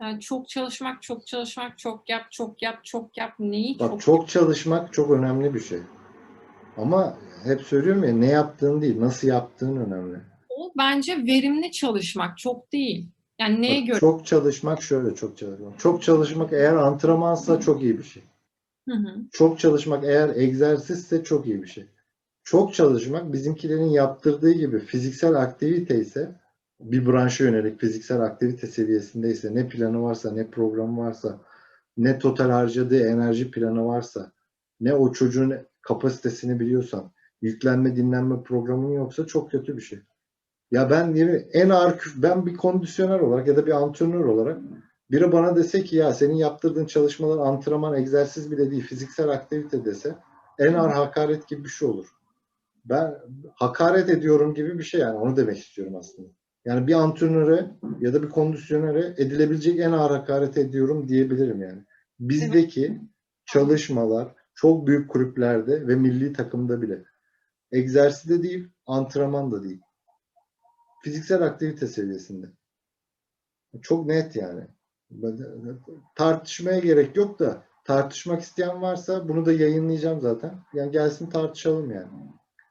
Yani çok çalışmak, çok çalışmak, çok yap, çok yap, çok yap. Neyi Bak çok, çok çalışmak çok önemli bir şey. Ama hep söylüyorum ya ne yaptığın değil, nasıl yaptığın önemli. O bence verimli çalışmak, çok değil. Yani neye Bak, göre? çok çalışmak şöyle çok çalışmak. Çok çalışmak eğer antrenmansa çok iyi bir şey. Hı hı. Çok çalışmak eğer egzersizse çok iyi bir şey. Çok çalışmak bizimkilerin yaptırdığı gibi fiziksel aktivite ise bir branşa yönelik fiziksel aktivite seviyesindeyse ne planı varsa ne programı varsa ne total harcadığı enerji planı varsa ne o çocuğun kapasitesini biliyorsan yüklenme dinlenme programın yoksa çok kötü bir şey. Ya ben en ağır ben bir kondisyoner olarak ya da bir antrenör olarak biri bana dese ki ya senin yaptırdığın çalışmalar antrenman, egzersiz bile değil, fiziksel aktivite dese en ağır hakaret gibi bir şey olur. Ben hakaret ediyorum gibi bir şey yani onu demek istiyorum aslında. Yani bir antrenöre ya da bir kondisyonere edilebilecek en ağır hakaret ediyorum diyebilirim yani. Bizdeki çalışmalar çok büyük kulüplerde ve milli takımda bile egzersizde değil, antrenman da değil. Fiziksel aktivite seviyesinde. Çok net yani. Tartışmaya gerek yok da tartışmak isteyen varsa bunu da yayınlayacağım zaten. Yani gelsin tartışalım yani.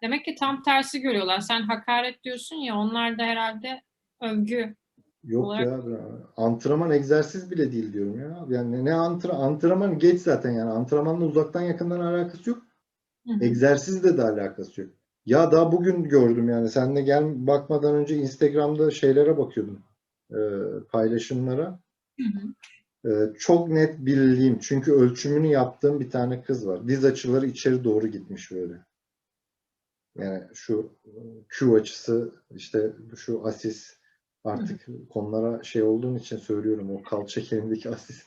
Demek ki tam tersi görüyorlar. Sen hakaret diyorsun ya, onlar da herhalde övgü. Yok Olarak- ya antrenman egzersiz bile değil diyorum ya. Yani ne antre, antrenman geç zaten yani. Antrenmanla uzaktan yakından alakası yok. Hı hı. Egzersizle de alakası yok. Ya daha bugün gördüm yani. Sen de gel bakmadan önce Instagram'da şeylere bakıyordum. e, paylaşımlara. Hı hı. Ee, çok net bildiğim çünkü ölçümünü yaptığım bir tane kız var. Diz açıları içeri doğru gitmiş böyle. Yani şu e, Q açısı işte şu asis artık konulara şey olduğum için söylüyorum o kalça kemiğindeki asis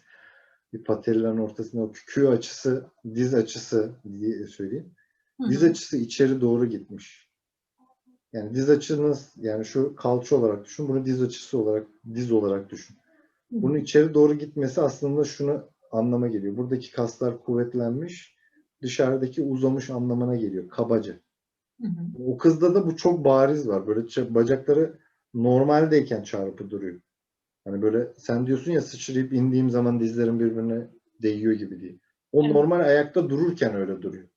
bir patelların ortasında o Q açısı diz açısı diye söyleyeyim. Hı Diz hı. açısı içeri doğru gitmiş. Yani diz açınız yani şu kalça olarak düşün bunu diz açısı olarak diz olarak düşün. Bunun içeri doğru gitmesi aslında şunu anlama geliyor. Buradaki kaslar kuvvetlenmiş, dışarıdaki uzamış anlamına geliyor. Kabaca. Hı hı. O kızda da bu çok bariz var. Böyle bacakları normaldeyken çarpı duruyor. Hani böyle sen diyorsun ya sıçrayıp indiğim zaman dizlerim birbirine değiyor gibi diye. O Evet. normal ayakta dururken öyle duruyor.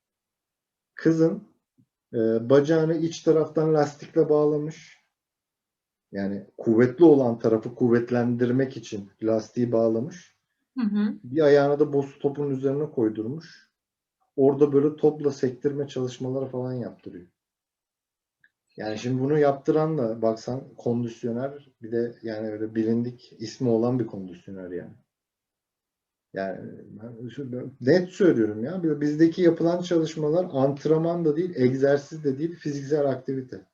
Kızın e, bacağını iç taraftan lastikle bağlamış. Yani kuvvetli olan tarafı kuvvetlendirmek için lastiği bağlamış. Hı hı. Bir ayağını da boz topun üzerine koydurmuş. Orada böyle topla sektirme çalışmaları falan yaptırıyor. Yani şimdi bunu yaptıran da baksan kondisyoner bir de yani öyle bilindik ismi olan bir kondisyoner yani. Yani ben net söylüyorum ya. Bizdeki yapılan çalışmalar antrenman da değil, egzersiz de değil, fiziksel aktivite.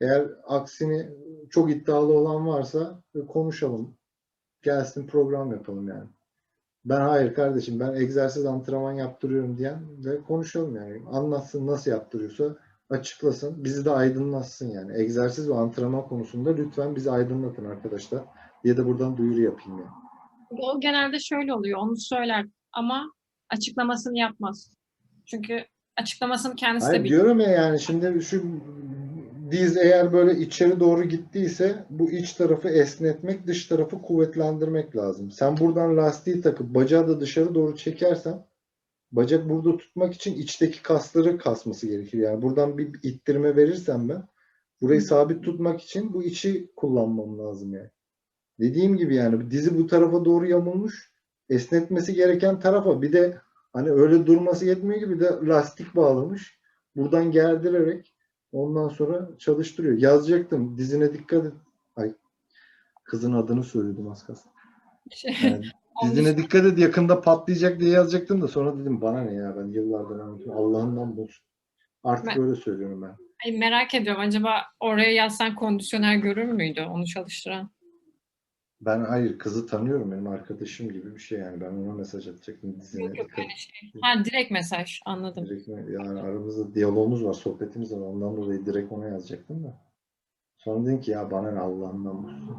Eğer aksini çok iddialı olan varsa e, konuşalım. Gelsin program yapalım yani. Ben hayır kardeşim ben egzersiz antrenman yaptırıyorum diyen ve konuşalım yani. Anlatsın nasıl yaptırıyorsa açıklasın. Bizi de aydınlatsın yani. Egzersiz ve antrenman konusunda lütfen bizi aydınlatın arkadaşlar. diye de buradan duyuru yapayım yani. O genelde şöyle oluyor, onu söyler ama açıklamasını yapmaz. Çünkü açıklamasını kendisi de Hayır biliyor. diyorum ya yani şimdi şu diz eğer böyle içeri doğru gittiyse bu iç tarafı esnetmek, dış tarafı kuvvetlendirmek lazım. Sen buradan lastiği takıp bacağı da dışarı doğru çekersen bacak burada tutmak için içteki kasları kasması gerekir. Yani buradan bir ittirme verirsem ben burayı sabit tutmak için bu içi kullanmam lazım yani. Dediğim gibi yani dizi bu tarafa doğru yamulmuş. Esnetmesi gereken tarafa bir de hani öyle durması yetmiyor gibi de lastik bağlamış. Buradan gerdirerek ondan sonra çalıştırıyor. Yazacaktım. Dizine dikkat et. Ay kızın adını söyledim az kalsın. Yani dizine dikkat et yakında patlayacak diye yazacaktım da sonra dedim bana ne ya ben yıllardır anlatıyorum. Allah'ından bulsun. Artık Ben- öyle söylüyorum ben. Ay, merak ediyorum acaba oraya yazsan kondisyoner görür müydü onu çalıştıran? Ben hayır kızı tanıyorum benim arkadaşım gibi bir şey yani ben ona mesaj atacaktım dizine Yok yok dikkat öyle şey. Ha direkt mesaj anladım. Direkt mi? yani aramızda diyalogumuz var, sohbetimiz var. Ondan dolayı direkt ona yazacaktım da. Sonra dedim ki ya bana ne Allah'ından bulsun.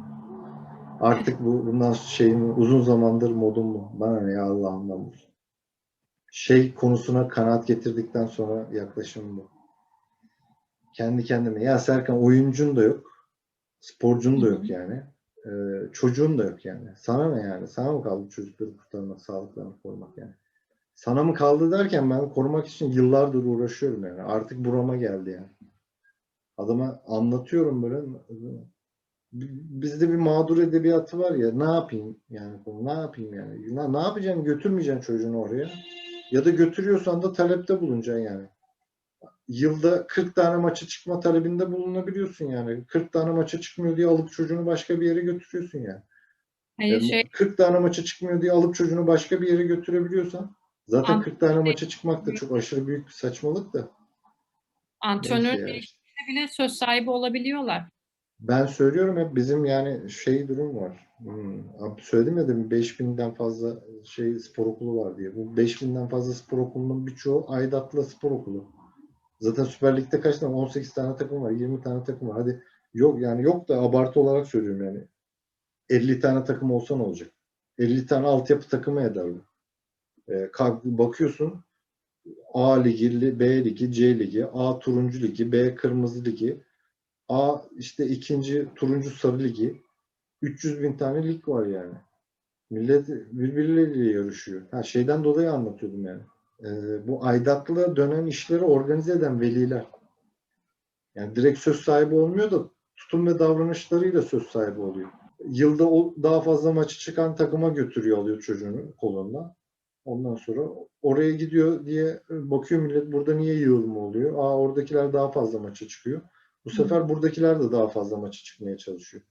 Artık bu bundan şeyim uzun zamandır modum bu. Bana ne ya Allah'ından bulsun. Şey konusuna kanaat getirdikten sonra yaklaşım bu. Kendi kendime. Ya Serkan oyuncun da yok. Sporcun da yok yani. Ee, çocuğun da yok yani. Sana ne yani? Sana mı kaldı çocukları kurtarmak, sağlıklarını korumak yani? Sana mı kaldı derken ben korumak için yıllardır uğraşıyorum yani. Artık burama geldi yani. Adama anlatıyorum böyle. Bizde bir mağdur edebiyatı var ya. Ne yapayım yani? Ne yapayım yani? Ne, ne yapacaksın? Götürmeyeceksin çocuğunu oraya. Ya da götürüyorsan da talepte bulunacaksın yani. Yılda 40 tane maça çıkma talebinde bulunabiliyorsun yani. 40 tane maça çıkmıyor diye alıp çocuğunu başka bir yere götürüyorsun yani. Hayır Yani şey 40 tane maça çıkmıyor diye alıp çocuğunu başka bir yere götürebiliyorsan zaten An- 40 tane maça çıkmak da çok aşırı büyük bir saçmalık da. antrenör bile söz sahibi olabiliyorlar. Ben söylüyorum hep bizim yani şey durum var. Hmm, söyledim ya demin 5000'den fazla şey spor okulu var diye. Bu 5000'den fazla spor okulunun birçoğu aidatlı spor okulu. Zaten Süper Lig'de kaç tane? 18 tane takım var, 20 tane takım var. Hadi yok yani yok da abartı olarak söylüyorum yani. 50 tane takım olsa ne olacak? 50 tane altyapı takımı eder bu. Kalk- bakıyorsun A ligi, B ligi, C ligi, A turuncu ligi, B kırmızı ligi, A işte ikinci turuncu sarı ligi. 300 bin tane lig var yani. Millet birbirleriyle yarışıyor. Ha, şeyden dolayı anlatıyordum yani. Ee, bu aidatlı dönen işleri organize eden veliler. Yani direkt söz sahibi olmuyor da tutum ve davranışlarıyla söz sahibi oluyor. Yılda o daha fazla maçı çıkan takıma götürüyor alıyor çocuğunu kolunda. Ondan sonra oraya gidiyor diye bakıyor millet burada niye yığılma oluyor? Aa oradakiler daha fazla maça çıkıyor. Bu sefer buradakiler de daha fazla maça çıkmaya çalışıyor.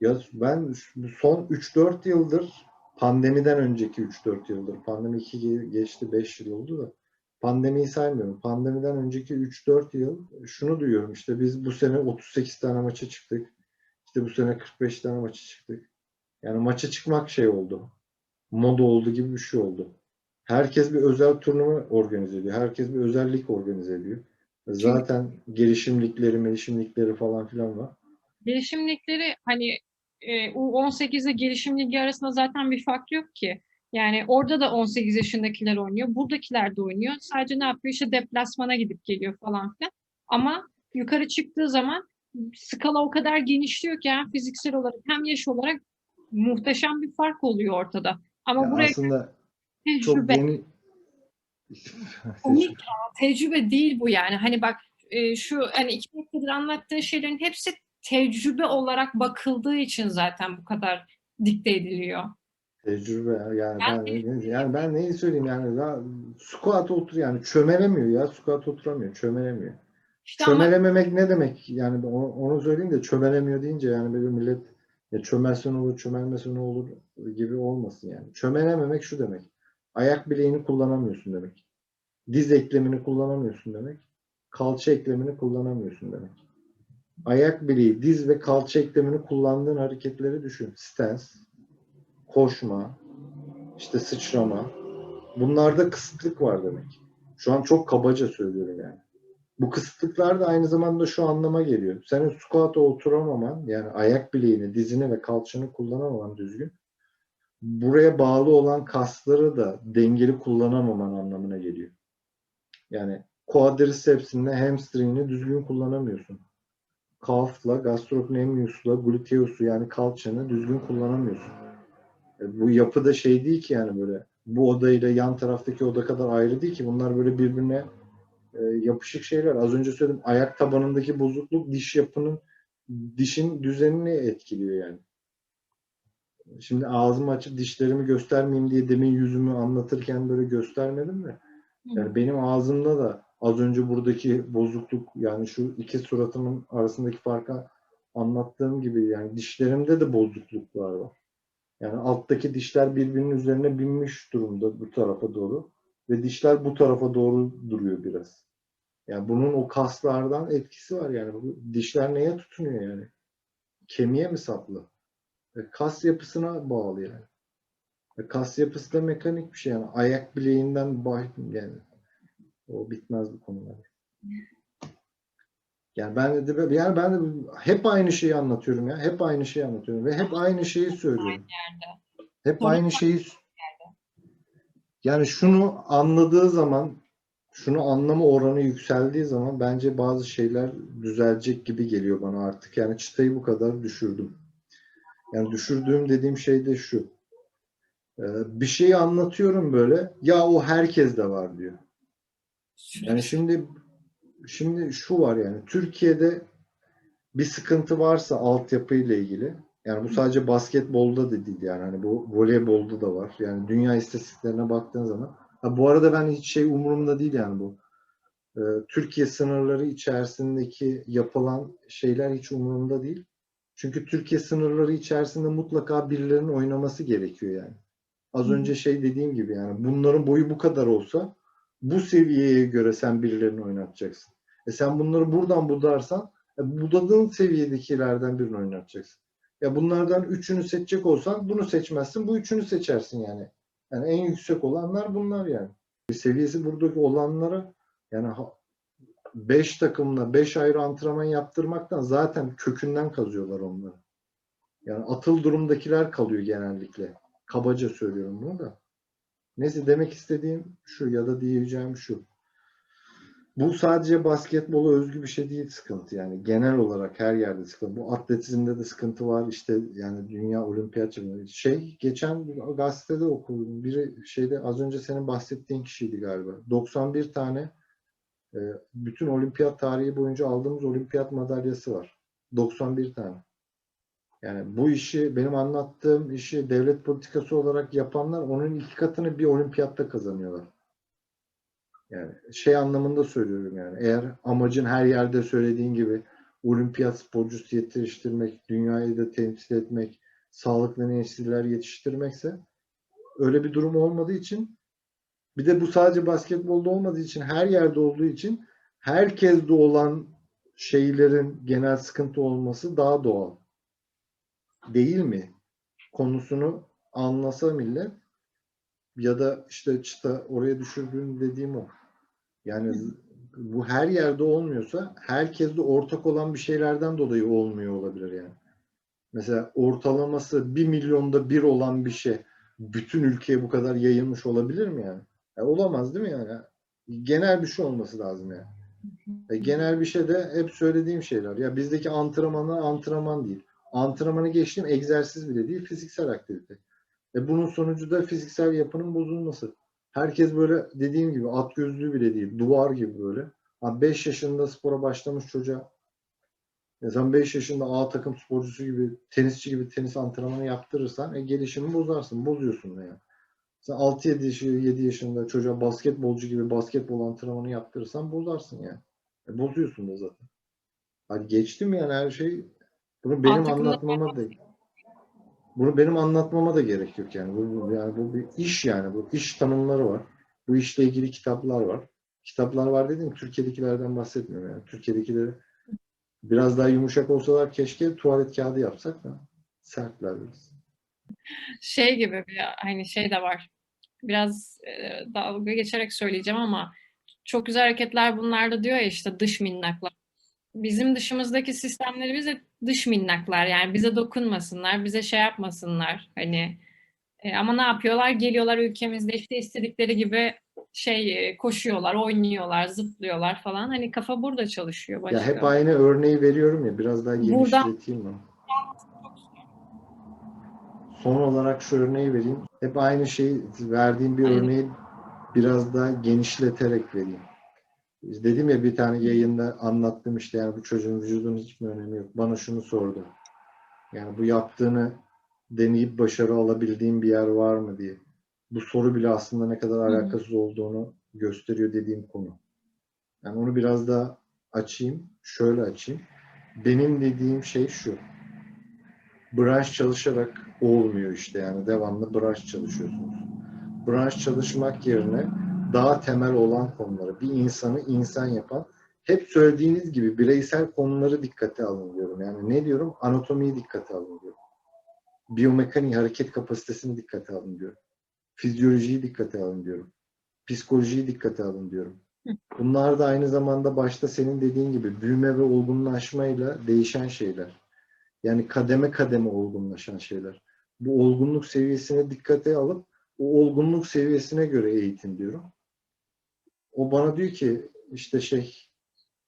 Ya ben son 3-4 yıldır pandemiden önceki 3-4 yıldır pandemi 2 ge- geçti 5 yıl oldu da pandemiyi saymıyorum. Pandemiden önceki 3-4 yıl şunu duyuyorum işte biz bu sene 38 tane maça çıktık. İşte bu sene 45 tane maça çıktık. Yani maça çıkmak şey oldu. Moda oldu gibi bir şey oldu. Herkes bir özel turnuva organize ediyor. Herkes bir özellik organize ediyor. Zaten gelişimlikleri, gelişimlikleri falan filan var. Gelişim ligleri hani e, U18 ile gelişim ligi arasında zaten bir fark yok ki. Yani orada da 18 yaşındakiler oynuyor. Buradakiler de oynuyor. Sadece ne yapıyor? İşte deplasmana gidip geliyor falan filan. Ama yukarı çıktığı zaman skala o kadar genişliyor ki hem fiziksel olarak hem yaş olarak muhteşem bir fark oluyor ortada. Ama Ya buraya aslında çok tecrübe, komik tecrübe değil bu yani. Hani bak e, şu hani iki dakikadır anlattığın şeylerin hepsi tecrübe olarak bakıldığı için zaten bu kadar dikte ediliyor. Tecrübe ya. yani Ben yani ben neyi söyleyeyim yani ya squat otur yani çömelemiyor ya squat oturamıyor çömelemiyor. İşte ama Çömelememek ne demek? Yani onu, onu söyleyeyim de çömelemiyor deyince yani böyle millet ya çömelsen olur, çömelmesen ne olur gibi olmasın yani. Çömelememek şu demek. Ayak bileğini kullanamıyorsun demek. Diz eklemini kullanamıyorsun demek. Kalça eklemini kullanamıyorsun demek. Ayak bileği, diz ve kalça eklemini kullandığın hareketleri düşün. Stance, koşma, işte sıçrama. Bunlarda kısıtlık var demek. Şu an çok kabaca söylüyorum yani. Bu kısıtlıklar da aynı zamanda şu anlama geliyor. Senin squat'a oturamaman, yani ayak bileğini, dizini ve kalçanı kullanamaman düzgün, buraya bağlı olan kasları da dengeli kullanamaman anlamına geliyor. Yani quadriceps'inle hamstring'ini düzgün kullanamıyorsun. Calf'la, gastrocnemius'la, gluteus'u yani kalçanı düzgün kullanamıyorsun. E, Bu yapı da şey değil ki yani böyle bu oda ile yan taraftaki oda kadar ayrı değil ki bunlar böyle birbirine e, yapışık şeyler. Az önce söyledim ayak tabanındaki bozukluk diş yapının dişin düzenini etkiliyor yani. Şimdi ağzımı açıp dişlerimi göstermeyeyim diye demin yüzümü anlatırken böyle göstermedim de. Yani benim ağzımda da az önce buradaki bozukluk yani şu iki suratımın arasındaki farkı anlattığım gibi yani dişlerimde de bozukluklar var. Yani alttaki dişler birbirinin üzerine binmiş durumda bu tarafa doğru ve dişler bu tarafa doğru duruyor biraz. Yani bunun o kaslardan etkisi var yani. Bu dişler neye tutunuyor yani? Kemiğe mi saplı? E, kas yapısına bağlı yani. E, kas yapısı da mekanik bir şey yani. Ayak bileğinden bah yani o bitmez bu konular. Yani ben de yani ben de hep aynı şeyi anlatıyorum ya. Hep aynı şeyi anlatıyorum ve hep aynı şeyi söylüyorum. Hep aynı şeyi yani şunu anladığı zaman şunu anlama oranı yükseldiği zaman bence bazı şeyler düzelecek gibi geliyor bana artık. Yani çıtayı bu kadar düşürdüm. Yani düşürdüğüm dediğim şey de şu. Ee, bir şeyi anlatıyorum böyle. Ya o herkes de var diyor. Yani şimdi şimdi şu var yani Türkiye'de bir sıkıntı varsa altyapıyla ilgili yani bu sadece basketbolda da değil yani hani bu voleybolda da var. Yani dünya istatistiklerine baktığın zaman ha bu arada ben hiç şey umurumda değil yani bu. Ee, Türkiye sınırları içerisindeki yapılan şeyler hiç umurumda değil. Çünkü Türkiye sınırları içerisinde mutlaka birilerinin oynaması gerekiyor yani. Az önce şey dediğim gibi yani bunların boyu bu kadar olsa bu seviyeye göre sen birilerini oynatacaksın. E sen bunları buradan budarsan e budadığın seviyedekilerden birini oynatacaksın. Ya bunlardan üçünü seçecek olsan bunu seçmezsin, bu üçünü seçersin yani. Yani en yüksek olanlar bunlar yani. Seviyesi buradaki olanlara yani 5 takımla 5 ayrı antrenman yaptırmaktan zaten kökünden kazıyorlar onları. Yani atıl durumdakiler kalıyor genellikle. Kabaca söylüyorum bunu da. Neyse demek istediğim şu ya da diyeceğim şu. Bu sadece basketbola özgü bir şey değil sıkıntı yani. Genel olarak her yerde sıkıntı. Bu atletizmde de sıkıntı var. İşte yani dünya olimpiyat. Şey geçen gazetede okudum. Biri şeyde az önce senin bahsettiğin kişiydi galiba. 91 tane bütün olimpiyat tarihi boyunca aldığımız olimpiyat madalyası var. 91 tane. Yani bu işi benim anlattığım işi devlet politikası olarak yapanlar onun iki katını bir olimpiyatta kazanıyorlar. Yani şey anlamında söylüyorum yani. Eğer amacın her yerde söylediğin gibi olimpiyat sporcusu yetiştirmek, dünyayı da temsil etmek, sağlıklı nesiller yetiştirmekse öyle bir durum olmadığı için bir de bu sadece basketbolda olmadığı için her yerde olduğu için herkeste olan şeylerin genel sıkıntı olması daha doğal. Değil mi? Konusunu anlasa millet ya da işte çıta oraya düşürdüğün dediğim o. Yani bu her yerde olmuyorsa herkeste ortak olan bir şeylerden dolayı olmuyor olabilir yani. Mesela ortalaması bir milyonda bir olan bir şey bütün ülkeye bu kadar yayılmış olabilir mi yani? Ya olamaz değil mi yani? Genel bir şey olması lazım yani. E, genel bir şey de hep söylediğim şeyler. Ya bizdeki antrenmanlar antrenman değil. Antrenmanı geçtiğim egzersiz bile değil, fiziksel aktivite. E bunun sonucu da fiziksel yapının bozulması. Herkes böyle dediğim gibi at gözlüğü bile değil, duvar gibi böyle. 5 yaşında spora başlamış çocuğa ya sen 5 yaşında A takım sporcusu gibi, tenisçi gibi tenis antrenmanı yaptırırsan e, gelişimi bozarsın, bozuyorsun yani. Sen 6-7 yaşı, 7 yaşında çocuğa basketbolcu gibi basketbol antrenmanı yaptırırsan bozarsın yani. E, bozuyorsun da zaten. Hadi geçtim yani her şey. Bunu benim takımda- anlatmama da bunu benim anlatmama da gerek yok yani. Bu, bu- yani bu bir iş yani. Bu iş tanımları var. Bu işle ilgili kitaplar var. Kitaplar var dedim Türkiye'dekilerden bahsetmiyorum yani. Türkiye'dekileri biraz daha yumuşak olsalar keşke tuvalet kağıdı yapsak da sertler biraz. Şey gibi bir hani şey de var. Biraz e, dalga geçerek söyleyeceğim ama çok güzel hareketler bunlarda diyor ya işte dış minnaklar. Bizim dışımızdaki sistemleri bize dış minnaklar yani bize dokunmasınlar, bize şey yapmasınlar hani E, ama ne yapıyorlar? Geliyorlar ülkemizde işte istedikleri gibi şey e, koşuyorlar, oynuyorlar, zıplıyorlar falan. Hani kafa burada çalışıyor başka. Ya hep aynı örneği veriyorum ya biraz daha Buradan- genişleteyim mi? Son olarak şu örneği vereyim. Hep aynı şeyi verdiğim bir Aynen. örneği biraz daha genişleterek vereyim. Dedim ya bir tane yayında anlattım işte yani bu çocuğun vücudunun hiçbir önemi yok. Bana şunu sordu. Yani bu yaptığını deneyip başarı alabildiğin bir yer var mı diye. Bu soru bile aslında ne kadar hı. alakasız olduğunu gösteriyor dediğim konu. Yani onu biraz daha açayım. Şöyle açayım. Benim dediğim şey şu. Branş çalışarak olmuyor işte yani devamlı branş çalışıyorsunuz. Branş çalışmak yerine daha temel olan konuları, bir insanı insan yapan, hep söylediğiniz gibi bireysel konuları dikkate alın diyorum. Yani ne diyorum? Anatomiyi dikkate alın diyorum. Biyomekaniği, hareket kapasitesini dikkate alın diyorum. Fizyolojiyi dikkate alın diyorum. Psikolojiyi dikkate alın diyorum. Bunlar da aynı zamanda başta senin dediğin gibi büyüme ve olgunlaşmayla değişen şeyler. Yani kademe kademe olgunlaşan şeyler. Bu olgunluk seviyesine dikkate alıp o olgunluk seviyesine göre eğitim diyorum. o bana diyor ki işte şey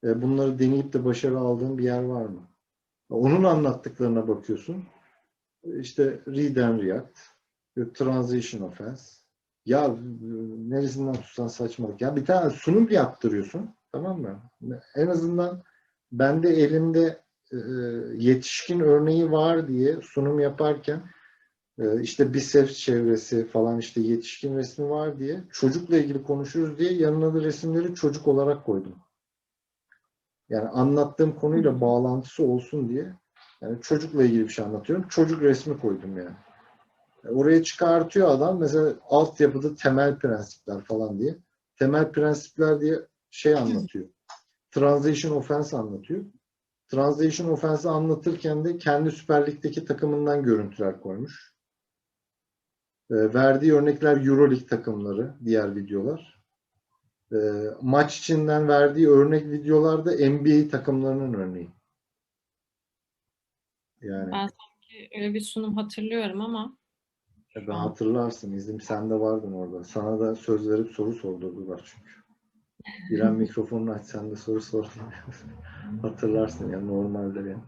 e, bunları deneyip de başarı aldığın bir yer var mı? Onun anlattıklarına bakıyorsun. İşte read and react, yok transition offense. Ya e, neresinden tutsan saçmalık. Ya bir tane sunum yaptırıyorsun. Tamam mı? En azından bende elimde e, yetişkin örneği var diye sunum yaparken e, işte biceps çevresi falan işte yetişkin resmi var diye çocukla ilgili konuşuruz diye yanına da resimleri çocuk olarak koydum. Yani anlattığım konuyla bağlantısı olsun diye yani çocukla ilgili bir şey anlatıyorum. Çocuk resmi koydum yani. Oraya çıkartıyor adam mesela altyapıda temel prensipler falan diye. Temel prensipler diye şey anlatıyor. Transition offense anlatıyor. Transition offense'ı anlatırken de kendi Süper Lig'deki takımından görüntüler koymuş. E, verdiği örnekler Euroleague takımları, diğer videolar. E, maç içinden verdiği örnek videolarda NBA takımlarının örneği. Yani Ben sanki öyle bir sunum hatırlıyorum ama e, ben hatırlarsın. İzim sen de vardın orada. Sana da söz verip soru sordurdular çünkü. İrem mikrofonunu aç sen de soru sor. Hatırlarsın ya normalde yani.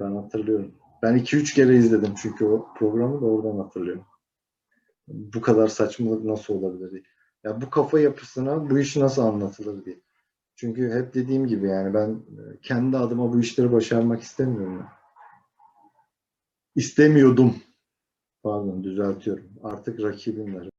Ben hatırlıyorum. Ben 2-3 kere izledim çünkü o programı da oradan hatırlıyorum. Bu kadar saçmalık nasıl olabilir diye. Ya bu kafa yapısına bu iş nasıl anlatılır diye. Çünkü hep dediğim gibi yani ben e, kendi adıma bu işleri başarmak istemiyorum. İstemiyordum. Pardon düzeltiyorum. Artık rakibim var.